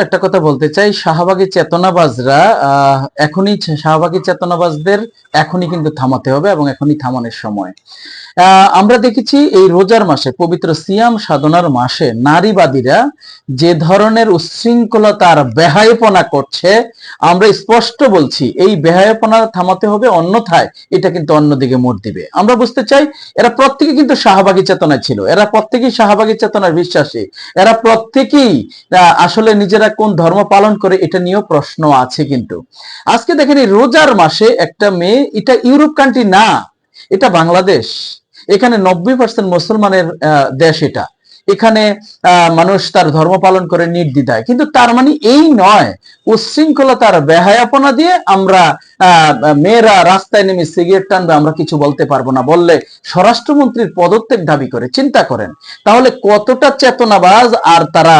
একটা কথা বলতে চাই শাহবাগী চেতনাবাজরা এখনই ছে- শাহবাগী চেতনাবাজদের এখনই কিন্তু থামাতে হবে এবং এখনই থামানোর সময়। আমরা দেখেছি এই রোজার মাসে, পবিত্র সিয়াম সাধনার মাসে নারীবাদীরা যে ধরনের উচ্ছৃঙ্খলতা আর বেহায়পনা করছে, আমরা স্পষ্ট বলছি, এই বেহায়পনা থামাতে হবে, অন্যথায় এটা কিন্তু অন্যদিকে মোড় দিবে। আমরা বুঝতে চাই, এরা প্রত্যেকে কিন্তু শাহবাগী চেতনায় ছিল। এরা প্রত্যেকেই শাহবাগী চেতনার বিশ্বাসী। এরা প্রত্যেকেই আসলে নিজেরা কোন ধর্ম পালন করে এটা নিয়েও প্রশ্ন আছে কিন্তু। আজকে দেখেন এই রোজার মাসে একটা মেয়ে, এটা ইউরোপ কান্ট্রি না, এটা বাংলাদেশ। এখানে নব্বই পার্সেন্ট মুসলমানের দেশ এটা। এখানে মানুষ তার ধর্ম পালন করে নির্দ্বিধায়। কিন্তু তার মানে এই নয় উচ্ছৃঙ্খলতার বেহায়াপনা দিয়ে আমরা মেয়েরা রাস্তায় নেমে সিগারেট টানবে, আমরা কিছু বলতে পারব না বললে স্বরাষ্ট্রমন্ত্রীর পদত্যাগ দাবি করে। চিন্তা করেন, তাহলে কতটা চেতনাবাজ আর তারা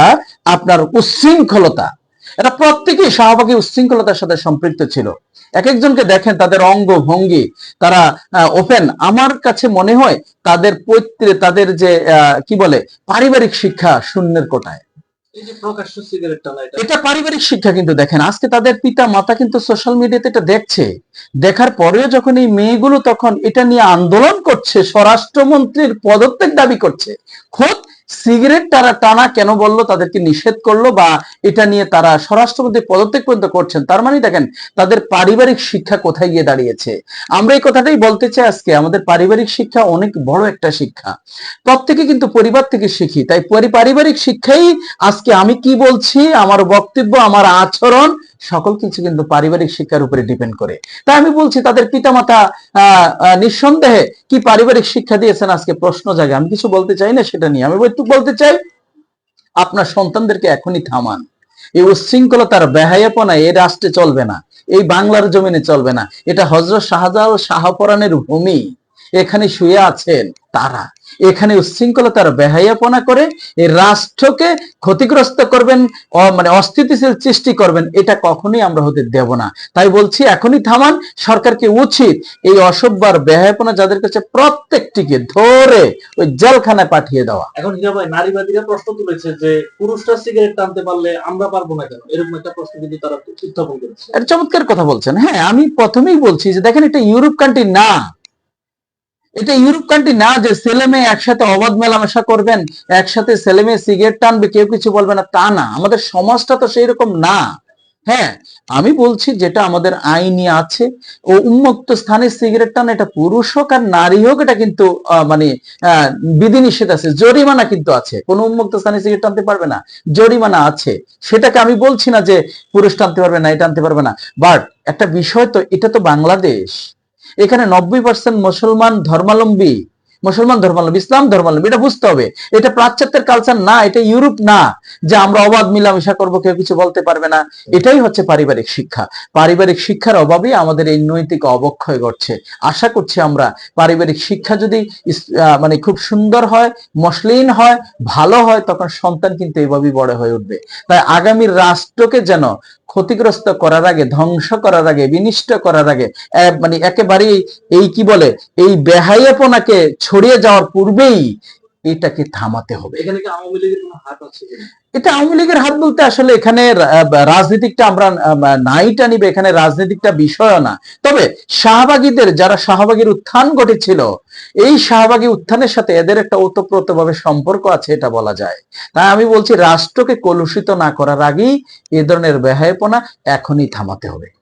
আপনার উচ্ছৃঙ্খলতা এরা প্রত্যেকেই শাহবাগী উচ্ছৃঙ্খলতার সাথে সম্পৃক্ত ছিল। এক একজনকে দেখেন তাদের অঙ্গ ভঙ্গি তারা ওপেন আমার কাছে মনে হয় তাদের পৈত্রে তাদের যে কি বলে পারিবারিক শিক্ষা শূন্যের কোটায়। এটা পারিবারিক শিক্ষা কিন্তু দেখেন। আজকে তাদের পিতা মাতা কিন্তু সোশ্যাল মিডিয়াতে এটা দেখছে। দেখার পরেও যখন এই মেয়েগুলো তখন এটা নিয়ে আন্দোলন করছে স্বরাষ্ট্রমন্ত্রীর পদত্যাগ দাবি করছে। খোদ সিগারেট তারা টানা কেন বলল, তাদেরকে নিষেধ করল বা এটা নিয়ে তারা স্বরাষ্ট্রমন্ত্রী পদত্যাগ পর্যন্ত করছেন? তার মানে দেখেন, তাদের পারিবারিক শিক্ষা কোথায় গিয়ে দাঁড়িয়েছে? আমরা এই কথাটাই বলতে চাই আজকে, আমাদের পারিবারিক শিক্ষা অনেক বড় একটা শিক্ষা। প্রত্যেকে কিন্তু পরিবার থেকে শিখি, তাই পরি- পারিবারিক শিক্ষাই আজকে আমি কি বলছি, আমার বক্তব্য, আমার আচরণ সকল কিছু কিন্তু পারিবারিক শিক্ষার উপরে ডিপেন্ড করে। তাই আমি বলছি, তাদের পিতামাতা নিঃসন্দেহে কি পারিবারিক শিক্ষা দিয়েছেন? আজকে প্রশ্ন জাগে। আমি কিছু বলতে চাই না, সেটা নিয়ে। আমি একটু বলতে চাই, আপনার সন্তানদেরকে এখনই থামান। এই উচ্ছৃঙ্খলতার বেহায়াপনা এ রাষ্ট্রে চলবে না। এই বাংলার জমিনে চলবে না। এটা হজরত শাহজালাল শাহপরানের ভূমি। এখানে শুয়ে আছেন তারা। এখানে উচ্ছৃঙ্খলতার বেহাইয়াপনা করে এই রাষ্ট্রকে ক্ষতিগ্রস্ত করবেন মানে অস্থিতিশীল সৃষ্টি করবেন এটা কখনোই আমরা হতে দেব না। তাই বলছি এখনই থামান সরকারকে উচিত এই অসভ্যার বেহায়াপনা যাদের কাছে প্রত্যেকটিকে ধরে ওই জেলখানায় পাঠিয়ে দেওয়া। এখন হীরা ভাই নারীবাদীরা প্রশ্ন তুলেছে যে পুরুষরা সিগারেট টানতে পারলে আমরা পারব না কেন? এরকম একটা প্রশ্ন কিন্তু তারা উত্থাপন করেছে। চমৎকার কথা বলছেন। হ্যাঁ আমি প্রথমেই বলছি যে দেখেন এটা ইউরোপ কান্ট্রি না। এটা ইউরোপ কান্ট্রি না, যে ছেলে মেয়ে একসাথে অবাধ মেলামেশা করবেন, একসাথে ছেলে মেয়ে সিগারেট টানবে, কেউ কিছু বলবে না, তা না। আমাদের সমাজটা তো সেই রকম না। হ্যাঁ আমি বলছি যেটা আমাদের আইনি আছে, ও উন্মুক্ত স্থানে সিগারেট টান, এটা পুরুষ হোক আর নারী হোক, এটা কিন্তু মানে বিধিনিষেধ আছে। জরিমানা কিন্তু আছে। কোন উন্মুক্ত স্থানে সিগারেট টানতে পারবে না। জরিমানা আছে। সেটাকে আমি বলছি না যে পুরুষ টানতে পারবে না এটা টানতে পারবে না। বাট একটা বিষয় তো, এটা তো বাংলাদেশ। এখানে নব্বই পার্সেন্ট মুসলমান ধর্মাবলম্বী মুসলমান ধর্মাবলম্বী, ইসলাম ধর্মাবলম্বী, এটা বুঝতে হবে। এটা পাশ্চাত্যের কালচার না, এটা ইউরোপ না, যে আমরা অবাধ মিলামেশা করব, কেউ কিছু বলতে পারবে না। এটাই হচ্ছে পারিবারিক শিক্ষা। পারিবারিক শিক্ষার অভাবেই আমাদের এই নৈতিক অবক্ষয় ঘটছে। আশা করছি আমরা পারিবারিক শিক্ষা যদি মানে খুব সুন্দর হয়, মসলিন হয়, ভালো হয়, তখন সন্তান কিন্তু এভাবেই বড় হয়ে উঠবে। তাই আগামী রাষ্ট্রকে যেন ক্ষতিগ্রস্ত করার আগে ধ্বংস করার আগে বিনিষ্ট করার আগে মানে একেবারেই এই কি বলে এই বেহাইয়াপনাকে ছড়িয়ে যাওয়ার পূর্বেই এটাকে থামাতে হবে। এখানে কি আওয়ামী লীগের কোনো হাত আছে? এটা আওয়ামী লীগের হাত বলতে আসলে এখানে রাজনীতিকটা আমরা নাই টানিবে এখানে রাজনীতিকটা বিষয় না। তবে শাহবাগীদের যারা শাহবাগীর উত্থান ঘটেছিল এই শাহবাগী উত্থানের সাথে এদের একটা ওতপ্রোত ভাবে সম্পর্ক আছে, এটা বলা যায়। তাই আমি বলছি, রাষ্ট্রকে কলুষিত না করার আগেই এ ধরনের বেহায়পনা এখনই থামাতে হবে।